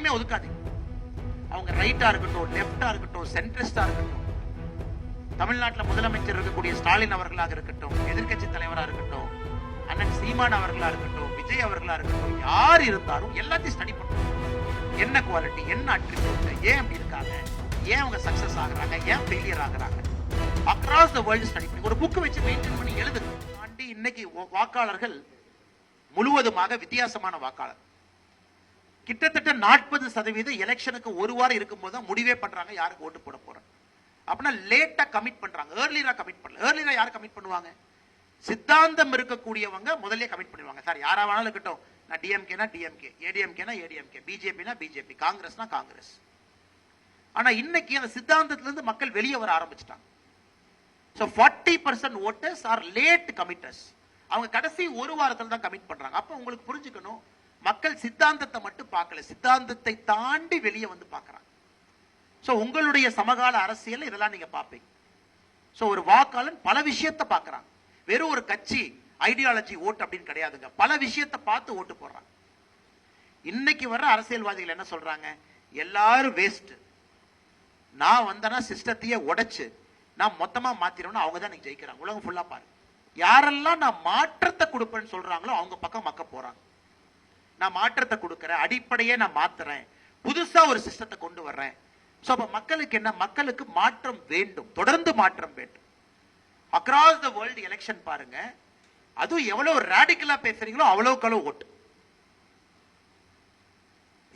யாரையுமே ஒதுக்காதீங்க அவங்க ரைட்டா இருக்கட்டும் லெப்டா இருக்கட்டும் சென்ட்ரிஸ்டா இருக்கட்டும். தமிழ்நாட்டுல முதலமைச்சர் இருக்கக்கூடிய ஸ்டாலின் அவர்களாக இருக்கட்டும் எதிர்க்கட்சி தலைவரா இருக்கட்டும் அண்ணன் சீமான் அவர்களா இருக்கட்டும் விஜய் அவர்களா இருக்கட்டும் யார் இருந்தாலும் எல்லாத்தையும் ஸ்டடி பண்ணணும். என்ன குவாலிட்டி என்ன அட்ரிபியூட் ஏன் அப்படி இருக்காங்க ஏன் அவங்க சக்சஸ் ஆகுறாங்க ஏன் ஃபெயிலியர் ஆகுறாங்க. அக்ராஸ் த வேர்ல்டு ஸ்டடி பண்ணி ஒரு புக் வச்சு மெயின்டைன் பண்ணி எழுதுங்க. தாண்டி இன்னைக்கு வாக்காளர்கள் முழுவதுமாக வித்தியாசமான வாக்காளர். கிட்டத்தட்ட நாற்பது சதவீதம் எலெக்ஷனுக்கு ஒரு வாரம் இருக்கும்போது தான் முடிவே பண்றாங்க யாருக்கு ஓட்டு போட போறாங்க அப்படின்னா லேட்டா கமிட் பண்றாங்க. ஏர்லியரா கமிட் பண்ணல. ஏர்லியரா யார் கமிட் பண்ணுவாங்க? சித்தாந்தம் இருக்கக்கூடியவங்க முதல்ல கமிட் பண்ணிடுவாங்க. சார் யாரா வேணாலும் இருக்கட்டும். நான் டிஎம்கேனா டிஎம்கே ஏடிஎம்கேனா ஏடிஎம்கே பிஜேபினா பிஜேபி காங்கிரஸ்னா காங்கிரஸ் ஆனா இன்னைக்கு அந்த சித்தாந்தத்துல இருந்து மக்கள் வெளியே வர ஆரம்பிச்சிட்டாங்க. So forty percent voters are late committers அவங்க கடைசி ஒரு வாரத்தில் தான் கமிட் பண்றாங்க. அப்போ உங்களுக்கு புரிஞ்சுக்கணும் மக்கள் சித்தாந்தத்தை மட்டும் பார்க்கல. சித்தாந்தத்தை தாண்டி வெளியே வந்து பார்க்கறாங்க. ஸோ உங்களுடைய சமகால அரசியல் இதெல்லாம் நீங்க பார்ப்பீங்க. ஸோ ஒரு வாக்காளன் பல விஷயத்தை பார்க்கறாங்க வெறும் ஒரு கட்சி ஐடியாலஜி ஓட்டு அப்படின்னு கிடையாதுங்க. பல விஷயத்தை பார்த்து ஓட்டு போடுறாங்க இன்னைக்கு வர்ற அரசியல்வாதிகள் என்ன சொல்றாங்க? எல்லாரும் வேஸ்ட் நான் வந்தேன்னா சிஸ்டத்தையே உடைச்சு நான் மொத்தமா மாத்திரணும் அவங்க தான் ஜெயிக்கிறாங்க. உலகம் ஃபுல்லா பாரு. யாரெல்லாம் நான் மாற்றத்தை கொடுப்பேன்னு சொல்றாங்களோ அவங்க பக்கம் மக்க போறாங்க. நான் மாற்றத்தை கொடுக்கறேன். அடிப்படையே நான் மாத்துறேன். புதுசா ஒரு சிஸ்டத்தை கொண்டு வர்றேன். ஸோ அப்போ மக்களுக்கு என்ன? மக்களுக்கு மாற்றம் வேண்டும். தொடர்ந்து மாற்றம் வேண்டும். அக்ராஸ் த வேர்ல்டு எலெக்ஷன் பாருங்க. அதுவும் எவ்வளவு ரேடிக்கலா பேசுறீங்களோ அவ்வளவுக்கு அளவு ஓட்டு.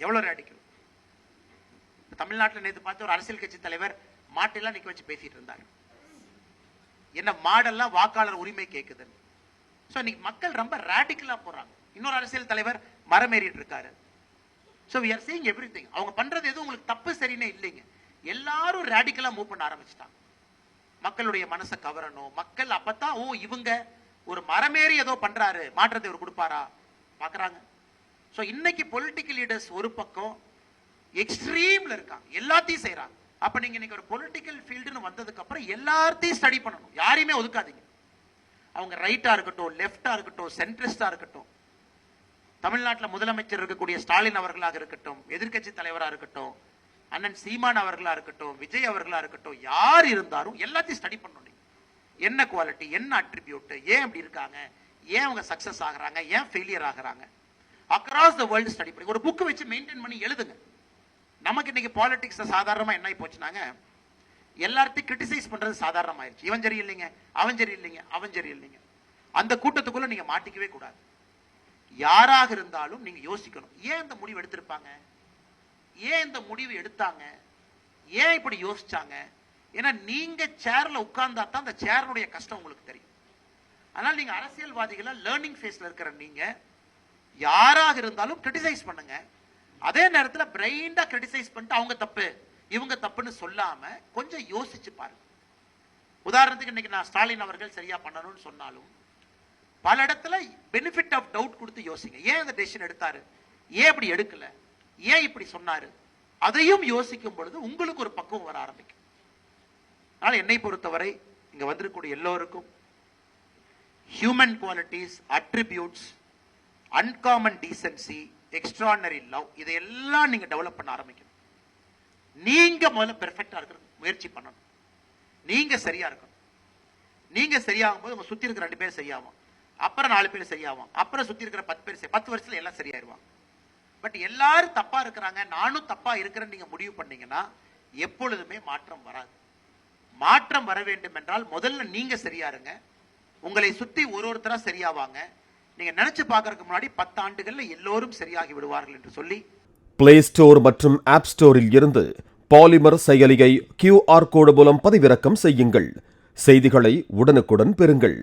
எவ்வளவு ரேடிக்கல் தமிழ்நாட்டில் நேற்று பார்த்து ஒரு அரசியல் கட்சி தலைவர் மாட்டெல்லாம் நிக்க வச்சு பேசிட்டு இருந்தார். என்ன மாடெல்லாம் வாக்காளர் உரிமை கேட்குதுன்னு சோ இன்னைக்கு மக்கள் ரொம்ப ரேடிக்கலா போறாங்க. இன்னொரு அரசியல் தலைவர் மரம் ஏறிட்டு இருக்காரு சோ we are அவங்க பண்றது எதுவும் உங்களுக்கு தப்பு சரின்னே இல்லைங்க. எல்லாரும் ரேடிக்கலா மூவ் பண்ண ஆரம்பிச்சிட்டாங்க. மக்களுடைய மனசை கவரணும். மக்கள் அப்பதான் ஓ இவங்க ஒரு மரமேறி ஏதோ பண்றாரு. மாற்றத்தை இவர் கொடுப்பாரா? பாக்குறாங்க. ஸோ இன்னைக்கு பொலிட்டிக்கல் லீடர்ஸ் ஒரு பக்கம் எக்ஸ்ட்ரீம்ல இருக்காங்க. எல்லாத்தையும் செய்கிறாங்க அப்ப நீங்க இன்னைக்கு ஒரு பொலிட்டிக்கல் ஃபீல்டுன்னு வந்ததுக்கு அப்புறம் எல்லாத்தையும் ஸ்டடி பண்ணணும். யாரையுமே ஒதுக்காதீங்க. அவங்க ரைட்டா இருக்கட்டும் லெஃப்டா இருக்கட்டும் சென்ட்ரிஸ்டா இருக்கட்டும். தமிழ்நாட்டில் முதலமைச்சர் இருக்கக்கூடிய ஸ்டாலின் அவர்களாக இருக்கட்டும் எதிர்க்கட்சி தலைவராக இருக்கட்டும் அண்ணன் சீமான் அவர்களாக இருக்கட்டும் விஜய் அவர்களாக இருக்கட்டும் யார் இருந்தாலும் எல்லாத்தையும் ஸ்டடி பண்ணணும் என்ன குவாலிட்டி என்ன அட்ரிபியூட் ஏன் அப்படி இருக்காங்க? ஏன் அவங்க சக்சஸ் ஆகுறாங்க? ஏன் ஃபெயிலியர் ஆகுறாங்க? அக்ராஸ் த வேர்ல்டு ஸ்டடி பண்ணி ஒரு புக்கு வச்சு மெயின்டைன் பண்ணி எழுதுங்க. நமக்கு இன்னைக்கு பாலிடிக்ஸ் சாதாரணமாக என்ன ஆகி போச்சுனாங்க எல்லார்த்தையும் கிரிட்டிசைஸ் பண்றது சாதாரணமாயிருச்சு. இவன் சரி இல்லைங்க அவன் சரி இல்லைங்க அவன் சரி இல்லைங்க அந்த கூட்டத்துக்குள்ள நீங்க மாட்டிக்கவே கூடாது. யாராக இருந்தாலும் நீங்க யோசிக்கணும். ஏன் இந்த முடிவு எடுத்திருப்பாங்க? ஏன் இந்த முடிவு எடுத்தாங்க? ஏன் இப்படி யோசிச்சாங்க? ஏன்னா நீங்க சேர்ல உட்கார்ந்தா தான் அந்த சேரனுடைய கஷ்டம் உங்களுக்கு தெரியும். அதனால நீங்க அரசியல்வாதிகளா லேர்னிங் ஃபேஸ்ல இருக்கிற நீங்க யாராக இருந்தாலும் கிரிட்டிசைஸ் பண்ணுங்க. அதே நேரத்தில் பிரைண்டா கிரிட்டிசைஸ் பண்ணிட்டு அவங்க தப்பு இவங்க தப்புன்னு சொல்லாம கொஞ்சம் யோசிச்சு பாருங்க. உதாரணத்துக்கு இன்னைக்கு நான் ஸ்டாலின் அவர்கள் சரியா பண்ணணும்னு சொன்னாலும் பல இடத்துல பெனிஃபிட் ஆஃப் டவுட் கொடுத்து யோசிங்க. ஏன் இந்த டெசிஷன் எடுத்தாரு? ஏன் இப்படி எடுக்கல? ஏன் இப்படி சொன்னாரு? அதையும் யோசிக்கும் பொழுது உங்களுக்கு ஒரு பக்குவம் வர ஆரம்பிக்கும். அதனால என்னை பொறுத்தவரை இங்க வந்திருக்கக்கூடிய எல்லோருக்கும் human qualities attributes uncommon decency extraordinary love இதையெல்லாம் நீங்க டெவலப் பண்ண ஆரம்பிக்கணும். நீங்க முதல்ல பெர்ஃபெக்டா இருக்கிற முயற்சி பண்ணணும். நீங்க சரியா இருக்கணும். நீங்க சரியாகும் போது உங்க சுத்தி இருக்கிற ரெண்டு பேர் சரியாகும். அப்புறம் நாலு பேர் சரியாகும் அப்புறம் சுத்தி இருக்கிற பத்து பேர் பத்து வருஷத்துல எல்லாம் சரியாயிருவாங்க பட் எல்லாரும் தப்பா இருக்கிறாங்க. நானும் தப்பா இருக்கிறேன்னு நீங்க முடிவு பண்ணீங்கன்னா எப்பொழுதுமே மாற்றம் வராது. மாற்றம் வர வேண்டும் என்றால் முதல்ல நீங்க சரியா இருங்க உங்களை சுத்தி ஒரு ஒருத்தரா சரியாவாங்க. நீங்க நினைச்சு பார்க்கறதுக்கு முன்னாடி பத்து ஆண்டுகள்ல எல்லோரும் சரியாகி விடுவார்கள் என்று சொல்லி பிளே ஸ்டோர் மற்றும் ஆப் ஸ்டோரில் இருந்து பாலிமர் செயலியை கியூஆர் கோடு மூலம் பதிவிறக்கம் செய்யுங்கள். செய்திகளை உடனுக்குடன் பெறுங்கள்.